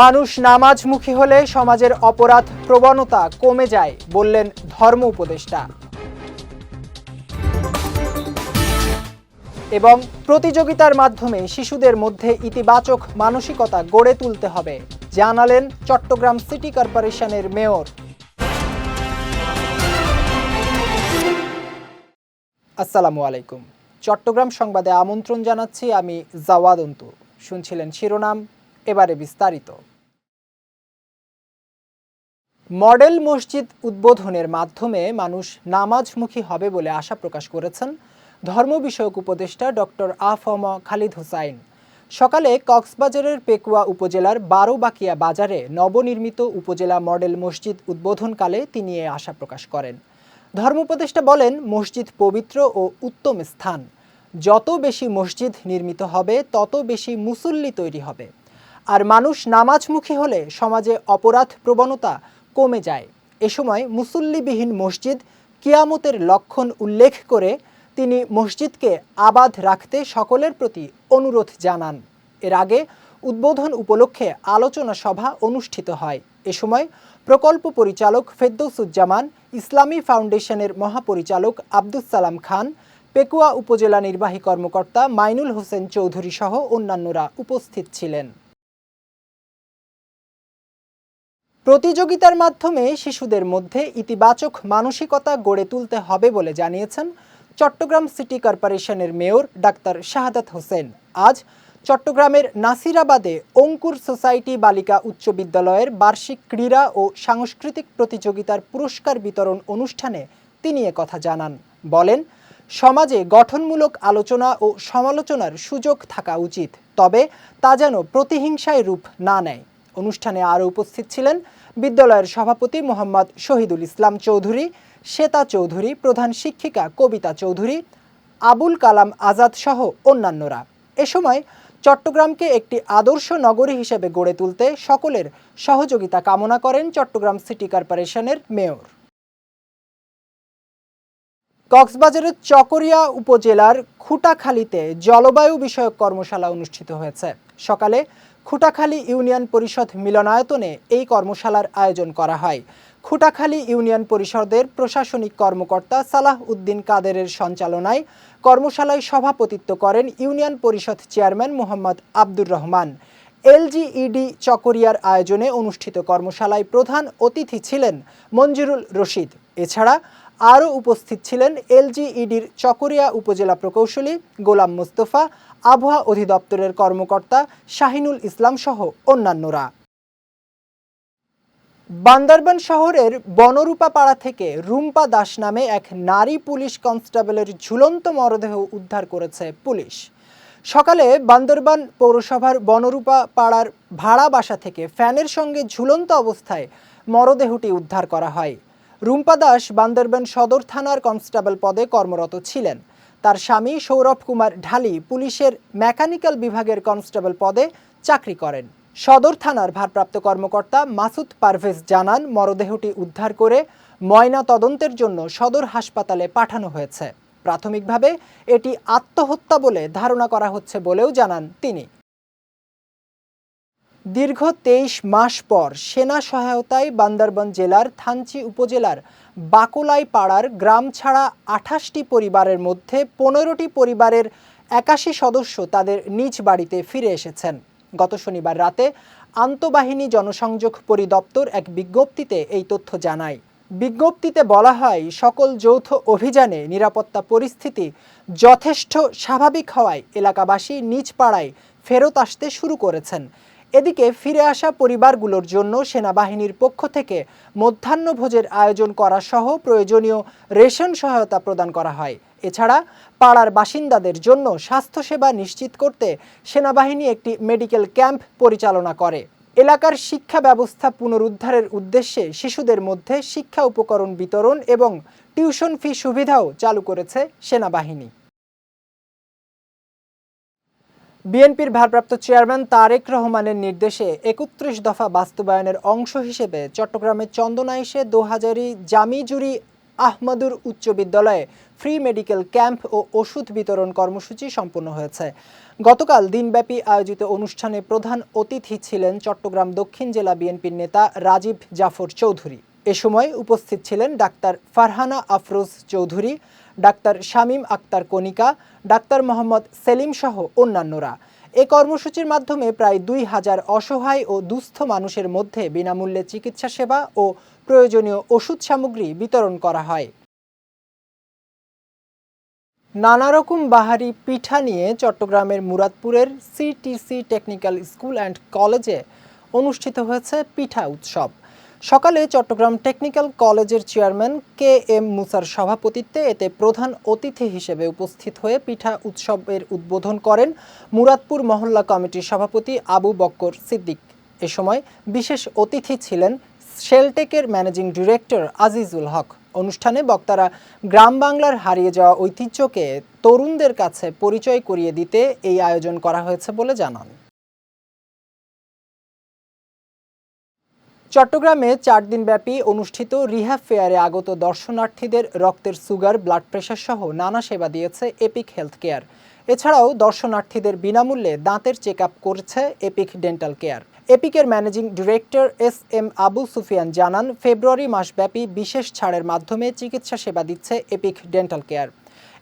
মানুষ নামাজমুখী হলে সমাজের অপরাধ প্রবণতা কমে যায় বললেন ধর্ম উপদেষ্টা। এবং প্রতিযোগিতার মাধ্যমে শিশুদের মধ্যে ইতিবাচক মানসিকতা গড়ে তুলতে হবে, জানালেন চট্টগ্রাম সিটি কর্পোরেশনের মেয়র। আসসালামু আলাইকুম। চট্টগ্রাম সংবাদে আমন্ত্রণ জানাচ্ছি আমি জাওয়াদ অন্তু। শুনছিলেন শিরোনাম এবারে বিস্তারিত। মডেল মসজিদ উদ্বোধনের মাধ্যমে মানুষ নামাজমুখী হবে বলে আশা প্রকাশ করেছেন ধর্ম বিষয়ক উপদেষ্টা ডক্টর আফম খালিদ হুসাইন। সকালে কক্সবাজারের পেকুয়া উপজেলার বারোবাকিয়া বাজারে নবনির্মিত উপজেলা মডেল মসজিদ উদ্বোধনকালে তিনি এ আশা প্রকাশ করেন। ধর্ম উপদেষ্টা বলেন, মসজিদ পবিত্র ও উত্তম স্থান। যত বেশি মসজিদ নির্মিত হবে, তত বেশি মুসল্লি তৈরি হবে। আর মানুষ নামাজমুখী হলে সমাজে অপরাধ প্রবণতা কমে যায়। এ সময় মুসল্লিবিহীন মসজিদ কিয়ামতের লক্ষণ উল্লেখ করে তিনি মসজিদকে আবাদ রাখতে সকলের প্রতি অনুরোধ জানান। এর আগে উদ্বোধন উপলক্ষে আলোচনা সভা অনুষ্ঠিত হয়। এ সময় প্রকল্প পরিচালক ফেদ্দৌসুজ্জামান ইসলামী ফাউন্ডেশনের মহাপরিচালক আব্দুস সালাম খান, পেকুয়া উপজেলা নির্বাহী কর্মকর্তা মাইনুল হোসেন চৌধুরী সহ অন্যান্যরা উপস্থিত ছিলেন। প্রতিযোগিতার মাধ্যমে শিশুদের মধ্যে ইতিবাচক মানসিকতা গড়ে তুলতে হবে বলে জানিয়েছেন চট্টগ্রাম সিটি কর্পোরেশনের মেয়র ডাক্তার শাহাদাত হোসেন। আজ চট্টগ্রামের নাসিরাবাদে অঙ্কুর সোসাইটি বালিকা উচ্চ বিদ্যালয়ের বার্ষিক ক্রীড়া ও সাংস্কৃতিক প্রতিযোগিতার পুরস্কার বিতরণ অনুষ্ঠানে তিনি কথা জানান। বলেন, সমাজে গঠনমূলক আলোচনা ও সমালোচনার সুযোগ থাকা উচিত, তবে তা যেন প্রতিহিংসায় রূপ না নেয়। অনুষ্ঠানে আরও উপস্থিত ছিলেন বিদ্যালয়ের সভাপতি মোহাম্মদ শহীদুল ইসলাম চৌধুরী, শ্বেতা চৌধুরী, প্রধান শিক্ষিকা কবিতা চৌধুরী, আবুল কালাম আজাদ সহ অন্যান্যরা। এ সময় চট্টগ্রামকে একটি আদর্শ নগরী হিসেবে গড়ে তুলতে সকলের সহযোগিতা কামনা করেন চট্টগ্রাম সিটি কর্পোরেশনের মেয়র। কক্সবাজারের চকরিয়া উপজেলার খুটাখালীতে জলবায়ু বিষয়ক কর্মশালা অনুষ্ঠিত হয়েছে। সকালে খুটাখালী ইউনিয়ন পরিষদ মিলনায়তনে এই কর্মশালার আয়োজন করা হয়। খুটাখালী ইউনিয়ন পরিষদের প্রশাসনিক কর্মকর্তা সালাহ উদ্দিন কাদেরের সঞ্চালনায় কর্মশালায় সভাপতিত্ব করেন ইউনিয়ন পরিষদ চেয়ারম্যান মোহাম্মদ আব্দুর রহমান। এলজিইডি চকরিয়ার আয়োজনে অনুষ্ঠিত কর্মশালায় প্রধান অতিথি ছিলেন মঞ্জুরুল রশিদ। এছাড়া আরও উপস্থিত ছিলেন এলজিইডির চকরিয়া উপজেলা প্রকৌশলী গোলাম মোস্তফা, আবহাওয়া অধিদপ্তরের কর্মকর্তা শাহিনুল ইসলাম সহ অন্যান্যরা। বান্দরবান শহরের বনরূপা পাড়া থেকে রুম্পা দাস নামে এক নারী পুলিশ কনস্টেবলের ঝুলন্ত মরদেহ উদ্ধার করেছে পুলিশ। সকালে বান্দরবান পৌরসভার বনরূপা পাড়ার ভাড়া বাসা থেকে ফ্যানের সঙ্গে ঝুলন্ত অবস্থায় মরদেহটি উদ্ধার করা হয়। রুম্পা দাস বান্দরবান সদর থানার কনস্টেবল পদে কর্মরত ছিলেন। তার স্বামী সৌরভ কুমার ঢালি পুলিশের মেকানিক্যাল বিভাগের কনস্টেবল পদে চাকরি করেন। সদর থানার ভারপ্রাপ্ত কর্মকর্তা মাসুদ পারভেজ জানান, মরদেহটি উদ্ধার করে ময়না তদন্তের জন্য সদর হাসপাতালে পাঠানো হয়েছে। প্রাথমিকভাবে এটি আত্মহত্যা বলে ধারণা করা হচ্ছে বলেও জানান তিনি। দীর্ঘ তেইশ মাস পর সেনা সহায়তায় বান্দরবান জেলার থানচি উপজেলার বাকলাই পাড়ার গ্রাম ছাড়া আঠাশটি পরিবারের মধ্যে পনেরোটি পরিবারের একাশি সদস্য তাদের নিজ বাড়িতে ফিরে এসেছেন। গত শনিবার রাতে আন্তঃবাহিনী জনসংযোগ পরিদপ্তর এক বিজ্ঞপ্তিতে এই তথ্য জানায়। বিজ্ঞপ্তিতে বলা হয়, সকল যৌথ অভিযানে নিরাপত্তা পরিস্থিতি যথেষ্ট স্বাভাবিক হওয়ায় এলাকাবাসী নিজ পাড়ায় ফেরত আসতে শুরু করেছেন। এদিকে ফিরে আসা পরিবারগুলোর জন্য সেনাবাহিনীর পক্ষ থেকে মধ্যাহ্নভোজের আয়োজন করা সহ প্রয়োজনীয় রেশন সহায়তা প্রদান করা হয়। এছাড়া পাড়ার বাসিন্দাদের জন্য স্বাস্থ্যসেবা নিশ্চিত করতে সেনাবাহিনী একটি মেডিকেল ক্যাম্প পরিচালনা করে। এলাকার শিক্ষা ব্যবস্থা পুনরুদ্ধারের উদ্দেশ্যে শিশুদের মধ্যে শিক্ষা উপকরণ বিতরণ এবং টিউশন ফি সুবিধাও চালু করেছে সেনাবাহিনী। বিএনপির ভারপ্রাপ্ত চেয়ারম্যান তারেক রহমানের নির্দেশে একত্রিশ দফা বাস্তবায়নের অংশ হিসেবে চট্টগ্রামের চন্দনাইশে দোহাজারি জামিজুরি আহমদুর উচ্চ বিদ্যালয়ে ফ্রি মেডিকেল ক্যাম্প ও ওষুধ বিতরণ কর্মসূচি সম্পন্ন হয়েছে। গতকাল দিনব্যাপী আয়োজিত অনুষ্ঠানে প্রধান অতিথি ছিলেন চট্টগ্রাম দক্ষিণ জেলা বিএনপির নেতা রাজীব জাফর চৌধুরী। এ সময় উপস্থিত ছিলেন doctor Farhana Afroz Chowdhury, doctor Shamim Akhtar Konika doctor Mohammad Selim সহ অন্যান্যরা। এ কর্মসূচির মাধ্যমে প্রায় দুই হাজার অসহায় ও দুস্থ মানুষের মধ্যে বিনামূল্যে চিকিৎসা সেবা ও প্রয়োজনীয় ওষুধ সামগ্রী বিতরণ করা হয়। নানা রকম বাহারি পিঠা নিয়ে চট্টগ্রামের মুরাদপুরের সিটিসি টেকনিক্যাল স্কুল অ্যান্ড কলেজে অনুষ্ঠিত হয়েছে পিঠা উৎসব। সকালে চট্টগ্রাম টেকনিক্যাল কলেজের চেয়ারম্যান কে এম মুসার সভাপতিত্বে এতে প্রধান অতিথি হিসেবে উপস্থিত হয়ে পিঠা উৎসবের উদ্বোধন করেন মুরাদপুর মহল্লা কমিটির সভাপতি আবু বক্কর সিদ্দিক। এ সময় বিশেষ অতিথি ছিলেন শেলটেকের ম্যানেজিং ডিরেক্টর আজিজুল হক। অনুষ্ঠানে বক্তারা গ্রাম বাংলার হারিয়ে যাওয়া ঐতিহ্যকে তরুণদের কাছে পরিচয় করিয়ে দিতে এই আয়োজন করা হয়েছে বলে জানান। চট্টগ্রামে চার দিনব্যাপী অনুষ্ঠিত রিহ্যাব ফেয়ারে আগত দর্শনার্থীদের রক্তের সুগার, ব্লাড প্রেশার সহ নানা সেবা দিয়েছে এপিক হেলথ কেয়ার এছাড়াও দর্শনার্থীদের বিনামূল্যে দাঁতের চেক আপ করছে Epic dental care এপিকের managing director S M Abu Sufian জানান, ফেব্রুয়ারি মাসব্যাপী বিশেষ ছাড়ের মাধ্যমে চিকিৎসা সেবা দিচ্ছে এপিক ডেন্টাল কেয়ার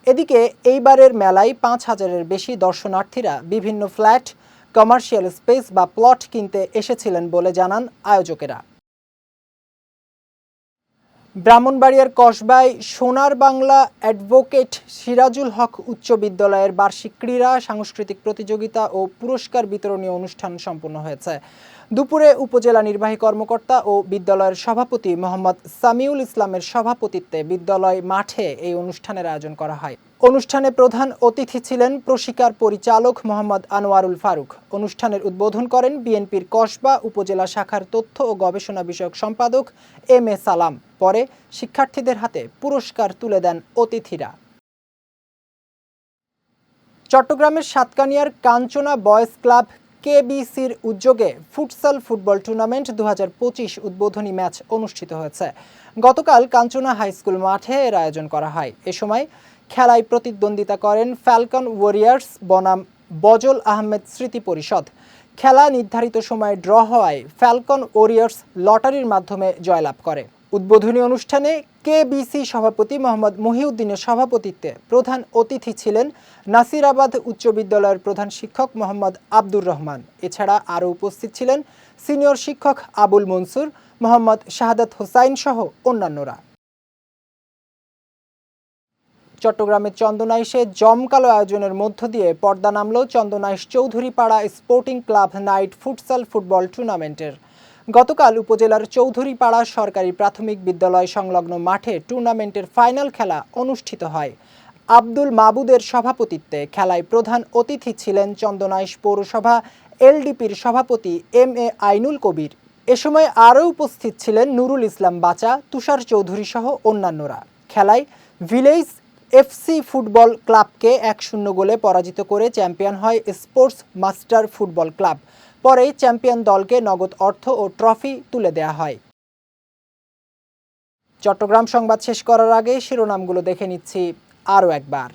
এদিকে এইবারের মেলায় পাঁচ হাজারের বেশি দর্শনার্থীরা বিভিন্ন ফ্ল্যাট কমার্শিয়াল স্পেস বা প্লট কিনতে এসেছিলেন বলে জানান আয়োজকেরা। ব্রাহ্মণবাড়িয়ার কসবায় সোনার বাংলা অ্যাডভোকেট সিরাজুল হক উচ্চ বিদ্যালয়ের বার্ষিক ক্রীড়া, সাংস্কৃতিক প্রতিযোগিতা ও পুরস্কার বিতরণী অনুষ্ঠান সম্পন্ন হয়েছে। দুপুরে উপজেলা নির্বাহী কর্মকর্তা ও বিদ্যালয়ের সভাপতি মোহাম্মদ সামিউল ইসলামের সভাপতিত্বে বিদ্যালয় মাঠে এই অনুষ্ঠানের আয়োজন করা হয়। অনুষ্ঠানে প্রধান অতিথি ছিলেন প্রশিকার পরিচালক মোহাম্মদ আনোয়ারুল ফারুক। অনুষ্ঠানের উদ্বোধন করেন বিএনপির কসবা উপজেলা শাখার তথ্য ও গবেষণা বিষয়ক সম্পাদক এম এ সালাম। পরে শিক্ষার্থীদের হাতে পুরস্কার তুলে দেন অতিথিরা। চট্টগ্রামের সাতকানিয়ার কাঞ্চনা বয়েজ ক্লাব কেবিসির উদ্যোগে ফুটসাল ফুটবল টুর্নামেন্ট দু হাজার পঁচিশ উদ্বোধনী ম্যাচ অনুষ্ঠিত হয়েছে। গতকাল কাঞ্চনা হাই স্কুল মাঠে এর আয়োজন করা হয়। এ সময় খেলায় প্রতিদ্বন্দ্বিতা করেন ফ্যালকন ওয়ারিয়ার্স বনাম বজল আহমেদ স্মৃতি পরিষদ। খেলা নির্ধারিত সময়ে ড্র হওয়ায় ফ্যালকন ওরিয়ার্স লটারির মাধ্যমে জয়লাভ করে। উদ্বোধনী অনুষ্ঠানে কেবিসি সভাপতি মোহাম্মদ মহিউদ্দিনের সভাপতিত্বে প্রধান অতিথি ছিলেন নাসিরাবাদ উচ্চ বিদ্যালয়ের প্রধান শিক্ষক মোহাম্মদ আব্দুর রহমান। এছাড়া আরও উপস্থিত ছিলেন সিনিয়র শিক্ষক আবুল মনসুর, মোহাম্মদ শাহাদাত হোসাইন সহ অন্যান্যরা। চট্টগ্রামের চন্দনাইশে জমকালো আয়োজনের মধ্য দিয়ে পর্দা নামল Chandanaish Chowdhurypara sporting club night futsal football টুর্নামেন্টের। গতকাল উপজেলার চৌধুরীপাড়া সরকারি প্রাথমিক বিদ্যালয় সংলগ্ন মাঠে টুর্নামেন্টের ফাইনাল খেলা অনুষ্ঠিত হয়। আব্দুল মাবুদের সভাপতিত্বে খেলায় প্রধান অতিথি ছিলেন চন্দনাইশ পৌরসভা এলডিপির সভাপতি এম এ আইনুল কবির। এ সময় আরও উপস্থিত ছিলেন নুরুল ইসলাম বাচা, তুষার চৌধুরী সহ অন্যান্যরা। খেলায় ভিলেজ এফসি ফুটবল ক্লাবকে এক শূন্য গোলে পরাজিত করে চ্যাম্পিয়ন হয় স্পোর্টস মাস্টার ফুটবল ক্লাব। পরে চ্যাম্পিয়ন দলকে নগদ অর্থ ও ট্রফি তুলে দেয়া হয়। চট্টগ্রাম সংবাদ শেষ করার আগে শিরোনামগুলো দেখে নিচ্ছি আরও একবার।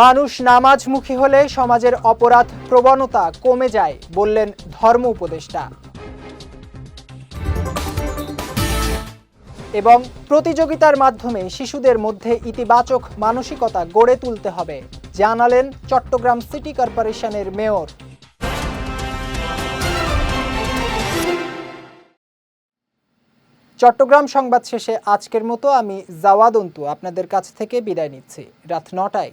মানুষ নামাজমুখী হলে সমাজের অপরাধ প্রবণতা কমে যায়, বললেন ধর্ম উপদেষ্টা। এবং প্রতিযোগিতার মাধ্যমে শিশুদের মধ্যে ইতিবাচক মানসিকতা গড়ে তুলতে হবে, জানালেন চট্টগ্রাম সিটি কর্পোরেশনের মেয়র। চট্টগ্রাম সংবাদ শেষে আজকের মতো আমি জাওয়াদন্তু আপনাদের কাছ থেকে বিদায় নিচ্ছি। রাত নটায়